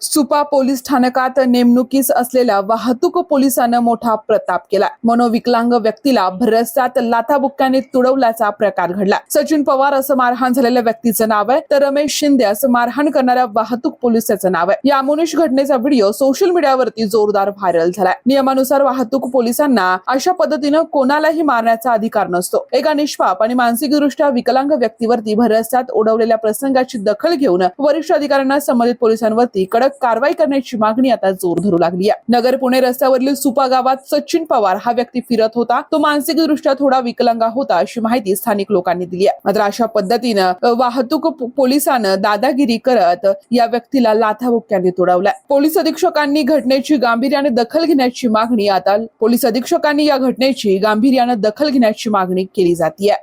Supa police स्थानकात नेमणुकीस असलेल्या वाहतूक पोलिसानं मोठा प्रताप केला मनोविकलांग व्यक्तीला भरस्त्यात लाथाबुक्क्याने तुडवल्याचा प्रकार घडला. सचिन पवार असं मारहाण झालेल्या व्यक्तीचं नाव आहे तर रमेश शिंदे असं मारहाण करणाऱ्या वाहतूक पोलिसाचं नाव आहे. या अमुनिश घटनेचा व्हिडिओ सोशल मीडियावरती जोरदार व्हायरल झालाय. नियमानुसार वाहतूक पोलिसांना अशा पद्धतीनं कोणालाही मारण्याचा अधिकार नसतो. एका निष्पाप आणि मानसिकदृष्ट्या विकलांग व्यक्तीवरती भरस्त्यात उडवलेल्या प्रसंगाची दखल घेऊन वरिष्ठ अधिकाऱ्यांना संबंधित पोलिसांवरती कडक कारवाई करण्याची मागणी आता जोर धरू लागली आहे. नगर पुणे रस्त्यावरील सुपा गावात सचिन पवार हा व्यक्ती फिरत होता. तो मानसिकदृष्ट्या थोडा विकलांग होता अशी माहिती स्थानिक लोकांनी दिली आहे. मात्र अशा पद्धतीनं वाहतूक पोलिसानं दादागिरी करत या व्यक्तीला लाथाबुक्क्याने तोडवलाय. पोलीस अधीक्षकांनी घटनेची गांभीर्याने दखल घेण्याची मागणी आता पोलीस अधीक्षकांनी या घटनेची गांभीर्यानं दखल घेण्याची मागणी केली जाते